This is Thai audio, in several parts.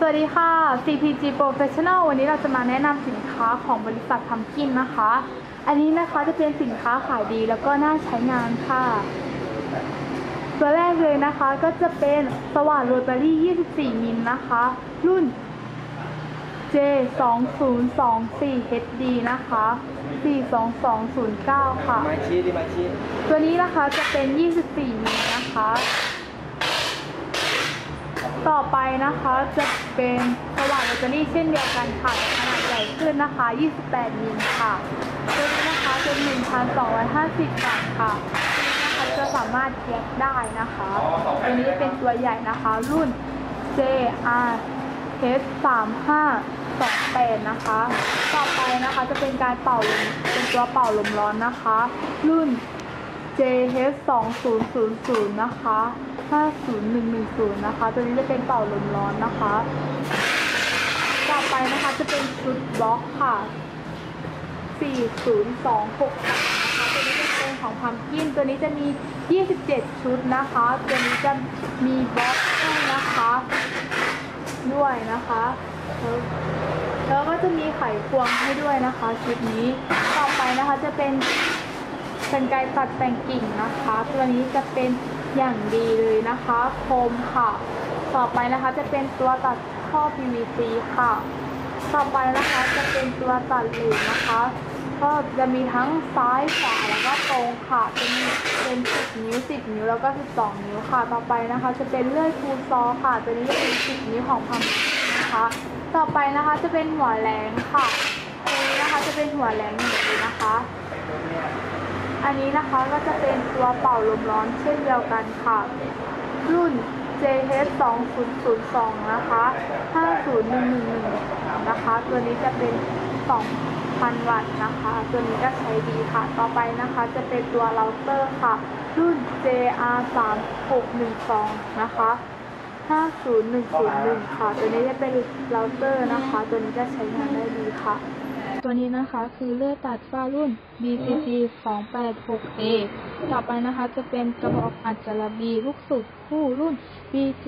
สวัสดีค่ะ CPG Professional วันนี้เราจะมาแนะนำสินค้าของบริษัททำกินนะคะ อันนี้นะคะจะเป็นสินค้าขายดีแล้วก็น่าใช้งานค่ะ ตัวแรกเลยนะคะก็จะเป็นสว่านโรตารี่ 24 มิลนะคะ รุ่น J 2 0 2 4 HD นะคะ 42209 ค่ะมาชี้ดิมาชี้ตัวนี้นะคะจะเป็น 24 มิลนะคะ ต่อไปนะคะจะเป็นสว่านแบตเตอรี่เช่นเดียวกันค่ะขนาดใหญ่ขึ้นนะคะ 28 มิลค่ะตัวนี้นะคะเป็น1,250บาทค่ะตัวนี้นะคะจะสามารถแยกได้นะคะตัวนี้เป็นตัวใหญ่นะคะ รุ่น JR H 3 5 2 8นะคะ ต่อไปนะคะจะเป็นการเป่าลมเป็นตัวเป่าลมร้อนนะคะ รุ่น JH 2 0 0 0นะคะ 50110 นะคะ ตัวนี้จะเป็นเป่าลมร้อนนะคะ ต่อไปนะคะจะเป็นชุดบล็อกค่ะ 40263นะคะตัวนี้จะเป็นของพัมกินตัวนี้จะมี 27 ชุดนะคะ ตัวนี้จะมีบล็อกให้นะคะ ด้วยนะคะแล้วแล้วก็จะมีไขควงให้ด้วยนะคะ ชุดนี้ ต่อไปนะคะจะเป็น เป็นไกรตัดแต่งกิ่งนะคะ ตัวนี้จะเป็นอย่างดีเลยนะคะ คมค่ะ ต่อไปนะคะจะเป็นตัวตัดท่อ PVC ค่ะ ต่อไปนะคะจะเป็นตัวตัดเหล็กนะคะ ก็จะมีทั้งซ้ายขวาแล้วก็ตรงค่ะ เป็นเป็น10นิ้ว10นิ้วแล้วก็12นิ้วค่ะ ต่อไปนะคะ จะเป็นเลื่อยคูซอค่ะ ตัวนี้จะเป็น10นิ้วของพัมนะคะ ต่อไปนะคะจะเป็นหัวแหลงค่ะตัวนี้นะคะจะเป็นหัวแหลงหนึ่งนะคะ อันนี้นะคะก็จะเป็นตัวเป่าลมร้อนเช่นเดียวกันค่ะ รุ่น JH 2002นะคะ 50111 นะคะ ตัวนี้จะเป็น 2,000 วัตต์นะคะ ตัวนี้ก็ใช้ดีค่ะ ต่อไปนะคะจะเป็นตัวเราเตอร์ค่ะ รุ่น JR 3612นะคะ 50101 ค่ะ ตัวนี้จะเป็นเราเตอร์นะคะ ตัวนี้จะใช้งานได้ดีค่ะ ตัวนี้นะคะคือเลือดตัดฝ้ารุ่น BCG 286A ต่อไปนะคะจะเป็นกระบอกอัดจระบีลูกสุดคู่รุ่น BG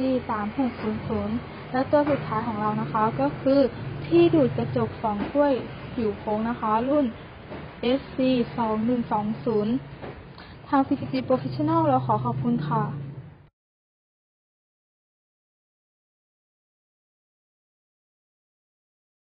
3600 และตัวสุดท้ายของเรานะคะก็คือที่ดูดกระจกสองถ้วยผิวโค้งนะคะ รุ่น SC 2120 ทาง PCG Professional เราขอขอบคุณค่ะ